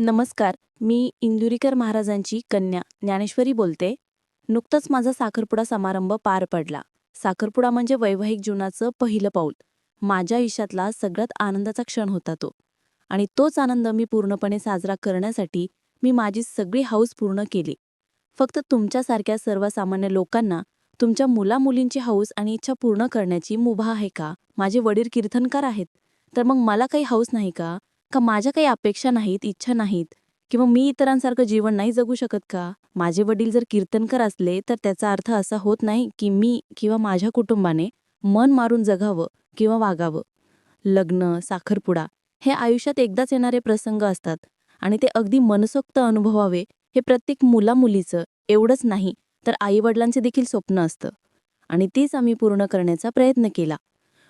नमस्कार मी इंदुरीकर महाराजांची कन्या ज्ञानेश्वरी बोलते. नुकतंच माझा साखरपुडा समारंभ पार पडला. साखरपुडा म्हणजे वैवाहिक जीवनाचं पहिलं पाऊल. माझ्या आयुष्यातला सगळ्यात आनंदाचा क्षण होता तो. आणि तोच आनंद मी पूर्णपणे साजरा करण्यासाठी मी माझी सगळी हौस पूर्ण केली. फक्त तुमच्यासारख्या सर्वसामान्य लोकांना तुमच्या मुलामुलींची हौस आणि इच्छा पूर्ण करण्याची मुभा आहे का? माझे वडील कीर्तनकार आहेत. तर मग मला काही हौस नाही का? का माझ्या काही अपेक्षा नाहीत इच्छा नाहीत? किंवा मी इतरांसारखं जीवन नाही जगू शकत का? माझे वडील जर कीर्तनकर असले तर त्याचा अर्थ असा होत नाही की मी किंवा माझ्या कुटुंबाने मन मारून जगावं किंवा वागावं. लग्न साखरपुडा हे आयुष्यात एकदाच येणारे प्रसंग असतात आणि ते अगदी मनसोक्त अनुभवावे हे प्रत्येक मुलामुलीचं एवढंच नाही तर आईवडिलांचे देखील स्वप्न असतं. आणि तेच आम्ही पूर्ण करण्याचा प्रयत्न केला.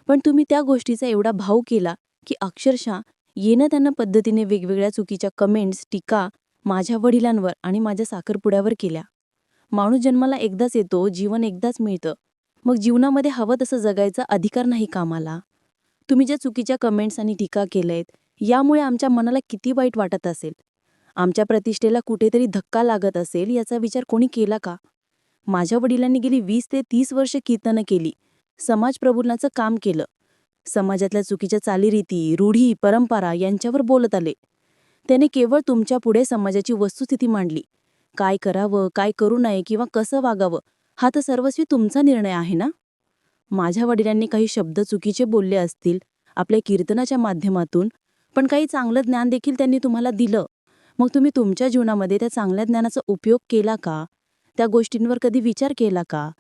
पण तुम्ही त्या गोष्टीचा एवढा भाव केला की अक्षरशः येणं त्यांना पद्धतीने वेगवेगळ्या चुकीच्या कमेंट्स टीका माझ्या वडिलांवर आणि माझ्या साखरपुड्यावर केल्या. माणूस जन्माला एकदाच येतो जीवन एकदाच मिळतं. मग जीवनामध्ये हवं तसं जगायचा अधिकार नाही कामाला. तुम्ही ज्या चुकीच्या कमेंट्स आणि टीका केल्यात यामुळे आमच्या मनाला किती वाईट वाटत असेल? आमच्या प्रतिष्ठेला कुठेतरी धक्का लागत असेल याचा विचार कोणी केला का? माझ्या वडिलांनी गेली वीस ते तीस वर्ष कीर्तनं केली. समाज प्रबोधनाचं काम केलं. समाजातल्या चुकीच्या चालीरीती रूढी परंपरा यांच्यावर बोलत आले. त्याने केवळ तुमच्यापुढे समाजाची वस्तुस्थिती मांडली. काय करावं काय करू नये किंवा कसं वागावं हा तर सर्वस्वी तुमचा निर्णय आहे ना? माझ्या वडिलांनी काही शब्द चुकीचे बोलले असतील आपल्या कीर्तनाच्या माध्यमातून पण काही चांगलं ज्ञान देखील त्यांनी तुम्हाला दिलं. मग तुम्ही तुमच्या जीवनामध्ये त्या चांगल्या ज्ञानाचा उपयोग केला का? त्या गोष्टींवर कधी विचार केला का?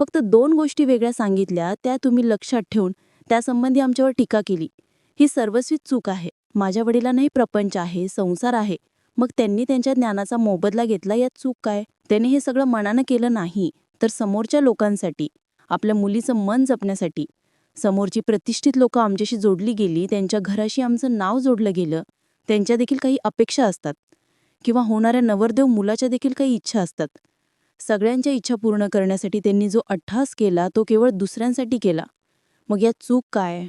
फक्त दोन गोष्टी वेगळ्या सांगितल्या त्या तुम्ही लक्षात ठेवून त्यासंबंधी आमच्यावर टीका केली. ही सर्वस्वी चूक आहे. माझ्या वडिलांनाही प्रपंच आहे संसार आहे. मग त्यांनी त्यांच्या ज्ञानाचा मोबदला घेतला यात चूक काय? त्याने हे सगळं मनानं केलं नाही तर समोरच्या लोकांसाठी आपल्या मुलीचं मन जपण्यासाठी. समोरची प्रतिष्ठित लोकं आमच्याशी जोडली गेली त्यांच्या घराशी आमचं नाव जोडलं गेलं त्यांच्या देखील काही अपेक्षा असतात. किंवा होणाऱ्या नवरदेव मुलाच्या देखील काही इच्छा असतात. सगळ्यांच्या इच्छा पूर्ण करण्यासाठी त्यांनी जो अठ्ठास केला तो केवळ दुसऱ्यांसाठी केला. मग यात चूक काय?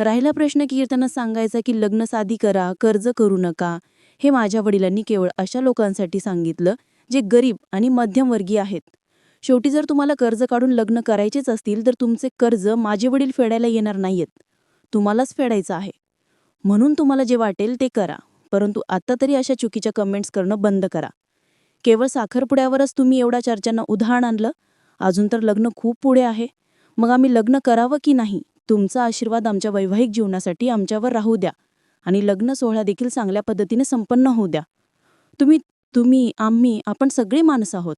राहिला प्रश्न कीर्तना सांगायचा की लग्न साधी करा कर्ज करू नका. हे माझ्या वडिलांनी केवळ अशा लोकांसाठी सांगितलं जे गरीब आणि मध्यमवर्गीय आहेत. शेवटी जर तुम्हाला कर्ज काढून लग्न करायचेच असतील तर तुमचे कर्ज माझे वडील फेडायला येणार नाहीयेत. तुम्हालाच फेडायचं आहे. म्हणून तुम्हाला जे वाटेल ते करा परंतु आत्ता तरी अशा चुकीच्या कमेंट्स करणं बंद करा. केवळ साखरपुड्यावरच तुम्ही एवढ्या चर्चांना उदाहरण आणलं? अजून तर लग्न खूप पुढे आहे. मग आम्ही लग्न करावं की नाही? तुमचा आशीर्वाद आमच्या वैवाहिक जीवनासाठी आमच्यावर राहू द्या. आणि लग्न सोहळा देखील चांगल्या पद्धतीने संपन्न होऊ द्या. तुम्ही तुम्ही आम्ही आपण सगळे माणसं आहोत.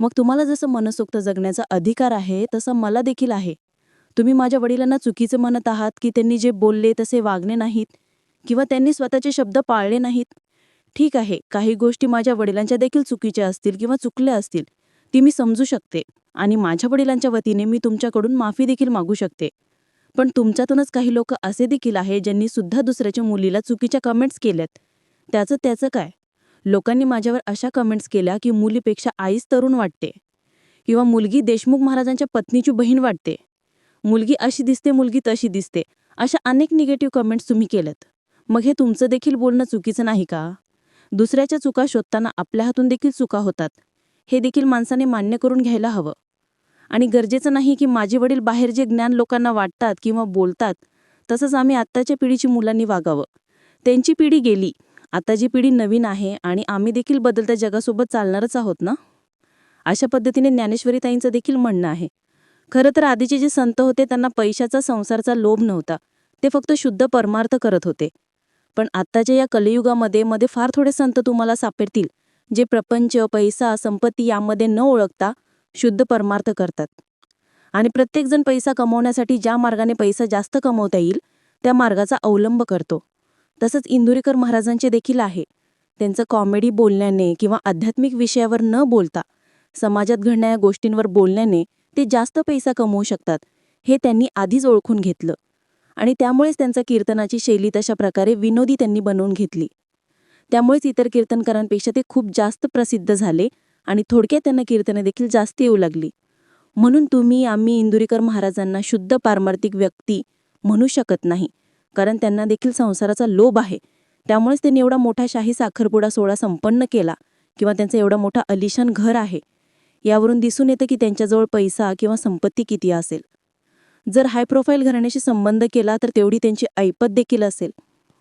मग तुम्हाला जसं मनसोक्त जगण्याचा अधिकार आहे तसं मला देखील आहे. तुम्ही माझ्या वडिलांना चुकीचं म्हणत आहात की त्यांनी जे बोलले तसे वागणे नाहीत किंवा त्यांनी स्वतःचे शब्द पाळले नाहीत. ठीक आहे काही गोष्टी माझ्या वडिलांच्या देखील चुकीच्या असतील किंवा चुकल्या असतील ती मी समजू शकते. आणि माझ्या वडिलांच्या वतीने मी तुमच्याकडून माफी देखील मागू शकते. पण तुमच्यातूनच काही लोक असे देखील आहे ज्यांनी सुद्धा दुसऱ्याच्या मुलीला चुकीच्या कमेंट्स केल्यात. त्याचं त्याचं काय? लोकांनी माझ्यावर अशा कमेंट्स केल्या की मुलीपेक्षा आईच तरुण वाटते. किंवा मुलगी देशमुख महाराजांच्या पत्नीची बहीण वाटते. मुलगी अशी दिसते मुलगी तशी दिसते. अशा अनेक निगेटिव्ह कमेंट्स तुम्ही केल्यात. मग हे तुमचं देखील बोलणं चुकीचं नाही का? दुसऱ्याच्या चुका शोधताना आपल्या हातून देखील चुका होतात. हे देखील माणसाने मान्य करून घ्यायला हवं. आणि गरजेचं नाही की माझे वडील बाहेर जे ज्ञान लोकांना वाटतात किंवा बोलतात तसंच आम्ही आत्ताच्या पिढीची मुलांनी वागावं. त्यांची पिढी गेली आता जी पिढी नवीन आहे आणि आम्ही देखील बदलत्या जगासोबत चालणारच आहोत ना? अशा पद्धतीने ज्ञानेश्वरी ताईंचं देखील म्हणणं आहे. खरं तर आधीचे जे संत होते त्यांना पैशाचा संसारचा लोभ नव्हता. ते फक्त शुद्ध परमार्थ करत होते. पण आत्ताच्या या कलियुगामध्ये मध्ये फार थोडे संत तुम्हाला सापडतील जे प्रपंच पैसा संपत्ती यामध्ये न ओळखता शुद्ध परमार्थ करतात. आणि प्रत्येकजण पैसा कमवण्यासाठी ज्या मार्गाने पैसा जास्त कमवता येईल त्या मार्गाचा अवलंब करतो. तसंच इंदुरीकर महाराजांचे देखील आहे. त्यांचं कॉमेडी बोलण्याने किंवा आध्यात्मिक विषयावर न बोलता समाजात घडणाऱ्या गोष्टींवर बोलण्याने ते जास्त पैसा कमवू शकतात हे त्यांनी आधीच ओळखून घेतलं. आणि त्यामुळेच त्यांचा कीर्तनाची शैली तशा प्रकारे विनोदी त्यांनी बनवून घेतली. त्यामुळेच इतर कीर्तनकारांपेक्षा ते खूप जास्त प्रसिद्ध झाले आणि थोडक्यात त्यांना कीर्तने देखील जास्त येऊ लागली. म्हणून तुम्ही आम्ही इंदुरीकर महाराजांना शुद्ध पारमार्थिक व्यक्ती म्हणू शकत नाही कारण त्यांना देखील संसाराचा लोभ आहे. त्यामुळेच त्यांनी एवढा मोठा शाही साखरपुडा सोहळा संपन्न केला किंवा त्यांचं एवढा मोठा अलिशान घर आहे. यावरून दिसून येतं की त्यांच्याजवळ पैसा किंवा संपत्ती किती असेल. जर हाय प्रोफाईल घराण्याशी संबंध केला तर तेवढी त्यांची ऐपत देखील असेल.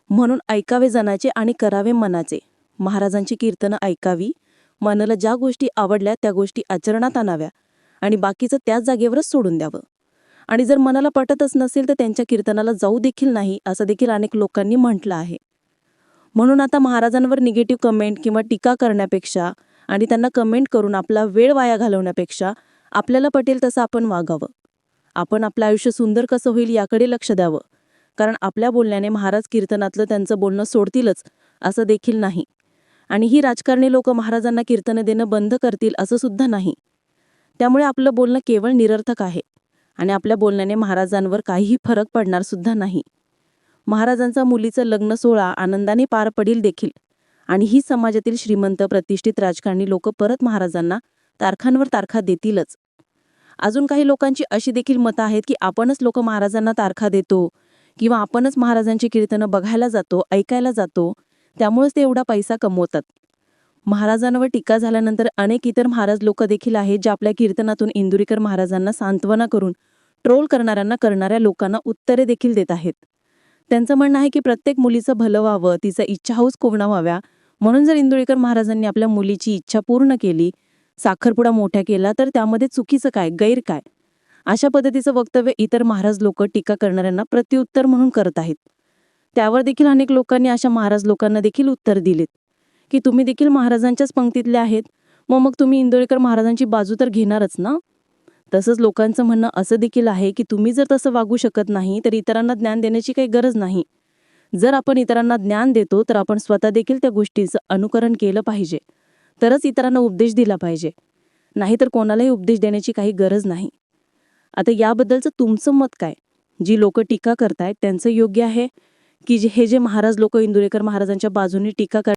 म्हणून ऐकावे जनाचे आणि करावे मनाचे. महाराजांची कीर्तनं ऐकावी मनाला ज्या गोष्टी आवडल्या त्या गोष्टी आचरणात आणाव्या आणि बाकीचं त्याच जागेवरच सोडून द्यावं. आणि जर मनाला पटतच नसेल तर त्यांच्या कीर्तनाला जाऊ देखील नाही असं देखील अनेक लोकांनी म्हटलं आहे. म्हणून आता महाराजांवर निगेटिव्ह कमेंट किंवा टीका करण्यापेक्षा आणि त्यांना कमेंट करून आपला वेळ वाया घालवण्यापेक्षा आपल्याला पटेल तसं आपण वागावं. आपण आपलं आयुष्य सुंदर कसं होईल याकडे लक्ष द्यावं. कारण आपल्या बोलण्याने महाराज कीर्तनातलं त्यांचं बोलणं सोडतीलच असं देखील नाही. आणि ही राजकारणी लोक महाराजांना कीर्तनं देणं बंद करतील असं सुद्धा नाही. त्यामुळे आपलं बोलणं केवळ निरर्थक आहे आणि आपल्या बोलण्याने महाराजांवर काहीही फरक पडणार सुद्धा नाही. महाराजांचा मुलीचं लग्न सोहळा आनंदाने पार पडील देखील आणि ही समाजातील श्रीमंत प्रतिष्ठित राजकारणी लोक परत महाराजांना तारखांवर तारखा देतीलच. अजून काही लोकांची अशी देखील मतं आहेत की आपणच लोक महाराजांना तारखा देतो किंवा आपणच महाराजांची कीर्तनं बघायला जातो ऐकायला जातो त्यामुळेच ते एवढा पैसा कमवतात. महाराजांवर टीका झाल्यानंतर अनेक इतर महाराज लोक देखील आहेत जे आपल्या कीर्तनातून इंदुरीकर महाराजांना सांत्वना करून ट्रोल करणाऱ्यांना करणाऱ्या लोकांना उत्तरे देखील देत आहेत. त्यांचं म्हणणं आहे की प्रत्येक मुलीचं भलं व्हावं तिचा इच्छा हौस कोवणा व्हाव्या. म्हणून जर इंदुरीकर महाराजांनी आपल्या मुलीची इच्छा पूर्ण केली साखरपुडा मोठ्या केला तर त्यामध्ये चुकीचं काय गैर काय अशा पद्धतीचं वक्तव्य इतर महाराज लोक टीका करणाऱ्यांना प्रत्युत्तर म्हणून करत आहेत. त्यावर देखील अनेक लोकांनी अशा महाराज लोकांना देखील उत्तर दिलेत. की तुम्ही देखील महाराजांच्याच पंक्तीतले आहेत मग मग तुम्ही इंदोरीकर महाराजांची बाजू तर घेणारच ना? तसंच लोकांचं म्हणणं असं देखील आहे की तुम्ही जर तसं वागू शकत नाही तर इतरांना ज्ञान देण्याची काही गरज नाही. जर आपण इतरांना ज्ञान देतो तर आपण स्वतः देखील त्या गोष्टीचं अनुकरण केलं पाहिजे. तरच इतरांना उपदेश दिला पाहिजे. नाहीतर कोणालाही उपदेश देण्याची काही गरज नाही. आता याबद्दलचं तुमचं मत काय? जी लोक टीका करतायत त्यांचं योग्य आहे? की जे हे जे महाराज लोक इंदुरेकर महाराजांच्या बाजूने टीका कर